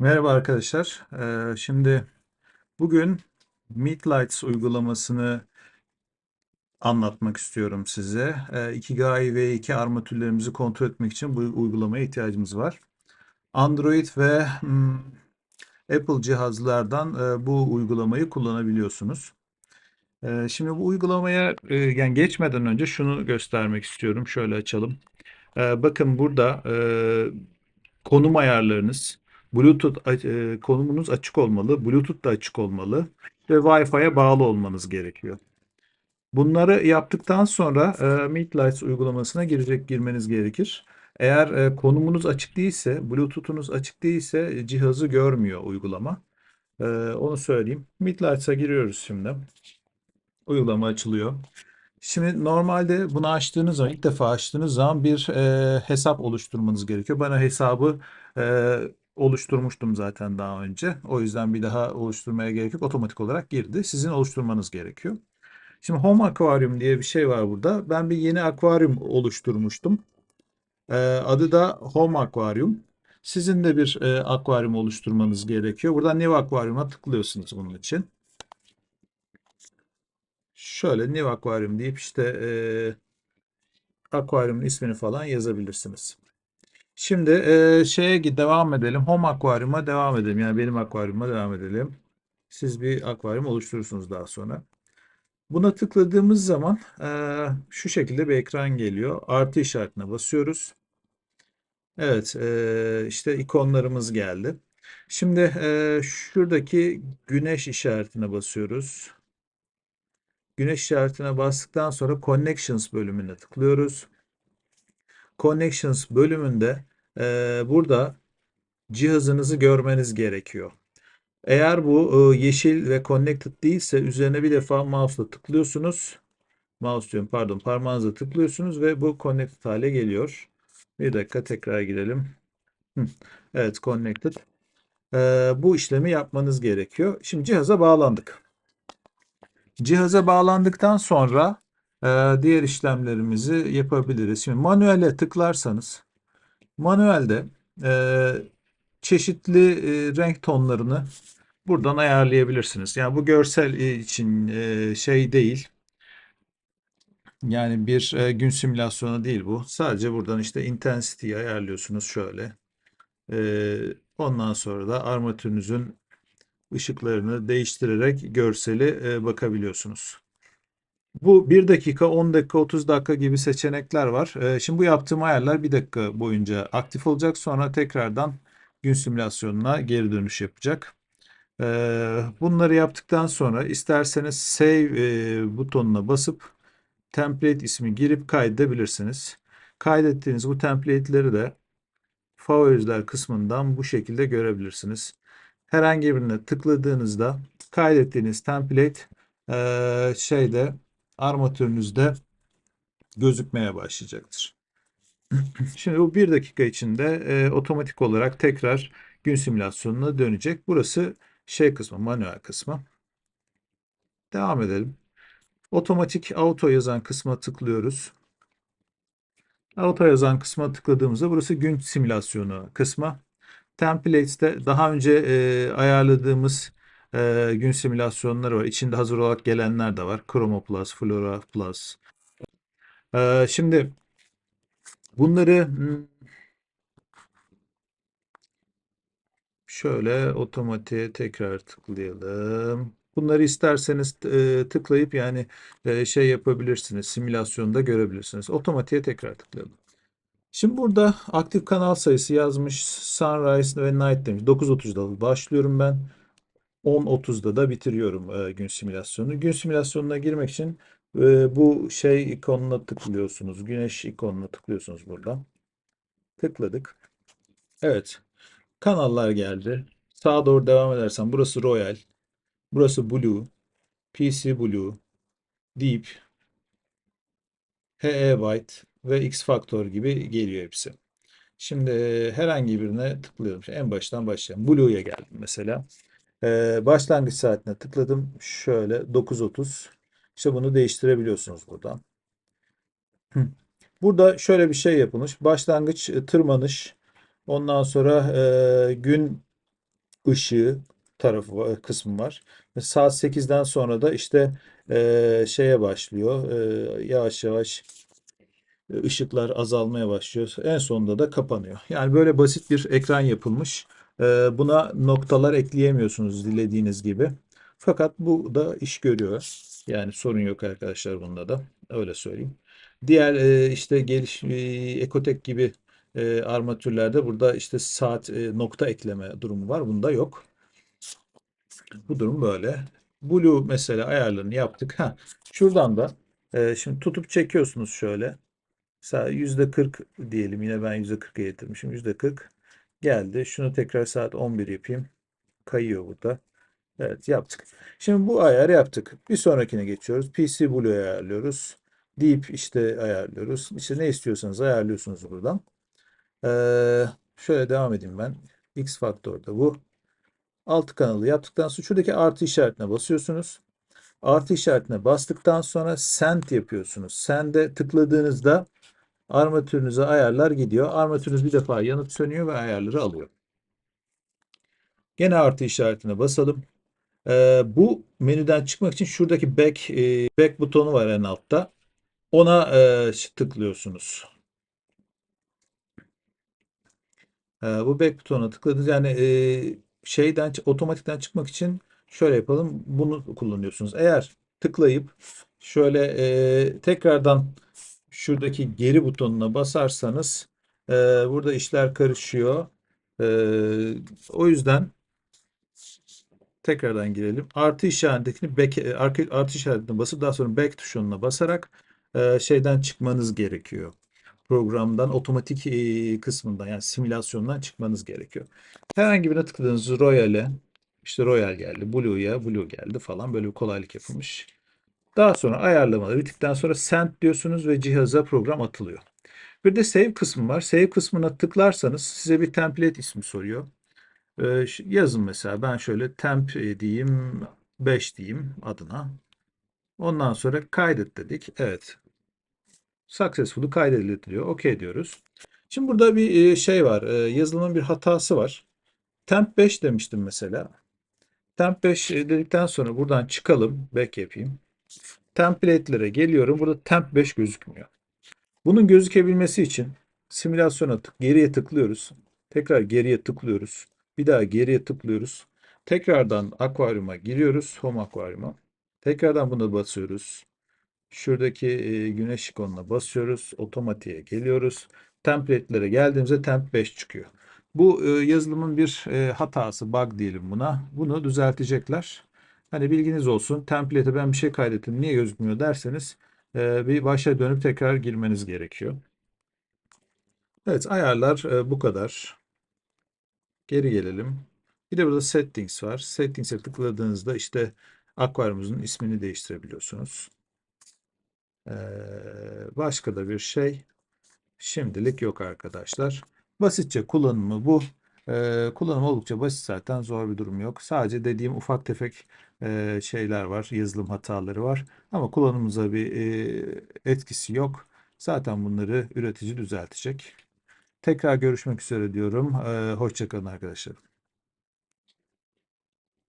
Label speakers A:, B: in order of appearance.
A: Merhaba arkadaşlar. Ee, şimdi bugün Meet Lights uygulamasını anlatmak istiyorum size. Ee, Ikigai ve iki armatürlerimizi kontrol etmek için bu uygulamaya ihtiyacımız var. Android ve hmm, Apple cihazlardan e, bu uygulamayı kullanabiliyorsunuz. Ee, şimdi bu uygulamaya e, yani geçmeden önce şunu göstermek istiyorum. Şöyle açalım. Ee, bakın burada e, konum ayarlarınız, Bluetooth e, konumunuz açık olmalı, Bluetooth da açık olmalı ve Wi-Fi'ye bağlı olmanız gerekiyor. Bunları yaptıktan sonra e, Meet Lights uygulamasına girecek girmeniz gerekir. Eğer e, konumunuz açık değilse, Bluetooth'unuz açık değilse e, cihazı görmüyor uygulama. Onu söyleyeyim. Meet Lights'a giriyoruz şimdi. Uygulama açılıyor. Şimdi normalde bunu açtığınız zaman, ilk defa açtığınız zaman bir e, hesap oluşturmanız gerekiyor. Bana hesabı e, oluşturmuştum zaten daha önce. O yüzden bir daha oluşturmaya gerek yok. Otomatik olarak girdi. Sizin oluşturmanız gerekiyor. Şimdi Home Aquarium diye bir şey var burada. Ben bir yeni akvaryum oluşturmuştum. E, adı da Home Aquarium. Sizin de bir e, akvaryum oluşturmanız gerekiyor. Buradan New Aquarium'a tıklıyorsunuz bunun için. Şöyle New Aquarium deyip işte e, akvaryumun ismini falan yazabilirsiniz. Şimdi e, şeye devam edelim. Home akvaryuma devam edelim. Yani benim akvaryuma devam edelim. Siz bir akvaryum oluşturursunuz daha sonra. Buna tıkladığımız zaman e, şu şekilde bir ekran geliyor. Artı işaretine basıyoruz. Evet, e, işte ikonlarımız geldi. Şimdi e, şuradaki güneş işaretine basıyoruz. Güneş işaretine bastıktan sonra Connections bölümüne tıklıyoruz. Connections bölümünde e, burada cihazınızı görmeniz gerekiyor. Eğer bu e, yeşil ve connected değilse üzerine bir defa mouse'la tıklıyorsunuz. Mouse diyorum pardon parmağınızla tıklıyorsunuz ve bu connected hale geliyor. Bir dakika tekrar girelim. Evet connected. E, bu işlemi yapmanız gerekiyor. Şimdi cihaza bağlandık. Cihaza bağlandıktan sonra e, diğer işlemlerimizi yapabiliriz. Şimdi manuele tıklarsanız manuelde e, çeşitli e, renk tonlarını buradan ayarlayabilirsiniz. Yani bu görsel e, için e, şey değil. Yani bir e, gün simülasyonu değil bu. Sadece buradan işte intensity'yi ayarlıyorsunuz şöyle. E, ondan sonra da armatürünüzün ışıklarını değiştirerek görseli e, bakabiliyorsunuz. Bu 1 dakika, 10 dakika, 30 dakika gibi seçenekler var. Ee, Şimdi bu yaptığım ayarlar 1 dakika boyunca aktif olacak. Sonra tekrardan gün simülasyonuna geri dönüş yapacak. Ee, Bunları yaptıktan sonra isterseniz Save e, butonuna basıp template ismi girip kaydedebilirsiniz. Kaydettiğiniz bu template'leri de favoriler kısmından bu şekilde görebilirsiniz. Herhangi birine tıkladığınızda kaydettiğiniz template e, şeyde armatürünüzde gözükmeye başlayacaktır. Şimdi bu bir dakika içinde e, otomatik olarak tekrar gün simülasyonuna dönecek. Burası şey kısmı, manuel kısmı. Devam edelim. Otomatik auto yazan kısma tıklıyoruz. Auto yazan kısma tıkladığımızda burası gün simülasyonu kısmı. Templates'te daha önce e, ayarladığımız e, gün simülasyonları var. İçinde hazır olarak gelenler de var. Chroma Plus, Flora Plus. E, şimdi bunları hmm, şöyle otomatiğe tekrar tıklayalım. Bunları isterseniz e, tıklayıp yani e, şey yapabilirsiniz. Simülasyonda görebilirsiniz. Otomatiğe tekrar tıklayalım. Şimdi burada aktif kanal sayısı yazmış. Sunrise ve Night demiş. 9.30'da başlıyorum ben. 10.30'da da bitiriyorum e, gün simülasyonunu. Gün simülasyonuna girmek için e, bu şey ikonuna tıklıyorsunuz. Güneş ikonuna tıklıyorsunuz buradan. Tıkladık. Evet. Kanallar geldi. Sağa doğru devam edersen burası Royal. Burası Blue. PC Blue. Deep. HE White ve X Factor gibi geliyor hepsi. Şimdi herhangi birine tıklıyorum. En baştan başlayalım. Blue'ya geldim mesela. Ee, başlangıç saatine tıkladım. Şöyle 9.30. İşte bunu değiştirebiliyorsunuz buradan. Burada şöyle bir şey yapılmış. Başlangıç e, tırmanış. Ondan sonra e, gün ışığı tarafı var- kısmı var. Saat 8'den sonra da işte eee, şeye başlıyor. Eee, yavaş yavaş ışıklar azalmaya başlıyor. En sonunda da kapanıyor. Yani böyle basit bir ekran yapılmış. Eee, buna noktalar ekleyemiyorsunuz dilediğiniz gibi. Fakat bu da iş görüyor. Yani sorun yok arkadaşlar bunda da. Öyle söyleyeyim. Diğer eee, işte geliş eee, Ekotek gibi eee, armatürlerde burada işte saat nokta ekleme durumu var. Bunda yok. Bu durum böyle. Blue mesela ayarlarını yaptık. Ha, şuradan da şimdi tutup çekiyorsunuz şöyle. Mesela %40 diyelim. Yine ben %40'a getirmişim. %40 geldi. Şunu tekrar saat 11 yapayım. Kayıyor burada. Evet yaptık. Şimdi bu ayarı yaptık. Bir sonrakine geçiyoruz. PC Blue ayarlıyoruz. Deep işte ayarlıyoruz. İşte ne istiyorsanız ayarlıyorsunuz buradan. Ee, şöyle devam edeyim ben. X Factor'da bu. Alt kanalı yaptıktan sonra şuradaki artı işaretine basıyorsunuz. Artı işaretine bastıktan sonra Send yapıyorsunuz. Send'e tıkladığınızda armatürünüze ayarlar gidiyor. Armatürünüz bir defa yanıp sönüyor ve ayarları alıyor. Gene artı işaretine basalım. Ee, bu menüden çıkmak için şuradaki back e, back butonu var en altta. Ona e, tıklıyorsunuz. Ee, bu back butonuna tıkladınız. Yani e, şeyden otomatikten çıkmak için şöyle yapalım. Bunu kullanıyorsunuz. Eğer tıklayıp şöyle e, tekrardan şuradaki geri butonuna basarsanız e, burada işler karışıyor. E, o yüzden tekrardan girelim. Artı işaretini back, e, artı işaretine basıp daha sonra back tuşuna basarak e, şeyden çıkmanız gerekiyor. Programdan otomatik e, kısmından yani simülasyondan çıkmanız gerekiyor. Herhangi birine tıkladığınız Royal'e işte Royal geldi, Blue'ya Blue geldi falan böyle bir kolaylık yapılmış. Daha sonra ayarlamaları bittikten sonra send diyorsunuz ve cihaza program atılıyor. Bir de save kısmı var. Save kısmına tıklarsanız size bir template ismi soruyor. Ee, yazın mesela ben şöyle temp e, diyeyim 5 diyeyim adına. Ondan sonra kaydet dedik. Evet. Successfully kaydedildi diyor. OK diyoruz. Şimdi burada bir e, şey var. e, Yazılımın bir hatası var. Temp 5 demiştim mesela. Temp 5 dedikten sonra buradan çıkalım. Back yapayım. Template'lere geliyorum. Burada temp 5 gözükmüyor. Bunun gözükebilmesi için simülasyona tık, geriye tıklıyoruz. Tekrar geriye tıklıyoruz. Bir daha geriye tıklıyoruz. Tekrardan akvaryuma giriyoruz. Home akvaryuma. Tekrardan buna basıyoruz. Şuradaki e, güneş ikonuna basıyoruz. Otomatiğe geliyoruz. Template'lere geldiğimizde temp 5 çıkıyor. Bu e, yazılımın bir e, hatası, bug diyelim buna. Bunu düzeltecekler. Hani bilginiz olsun. Template'e ben bir şey kaydettim. Niye gözükmüyor derseniz e, bir başa dönüp tekrar girmeniz gerekiyor. Evet, ayarlar e, bu kadar. Geri gelelim. Bir de burada settings var. Settings'e tıkladığınızda işte akvaryumunuzun ismini değiştirebiliyorsunuz. Ee, başka da bir şey şimdilik yok arkadaşlar. Basitçe kullanımı bu. Ee, kullanımı oldukça basit zaten zor bir durum yok. Sadece dediğim ufak tefek e, şeyler var. Yazılım hataları var. Ama kullanımımıza bir e, etkisi yok. Zaten bunları üretici düzeltecek. Tekrar görüşmek üzere diyorum. Ee, hoşça kalın arkadaşlar.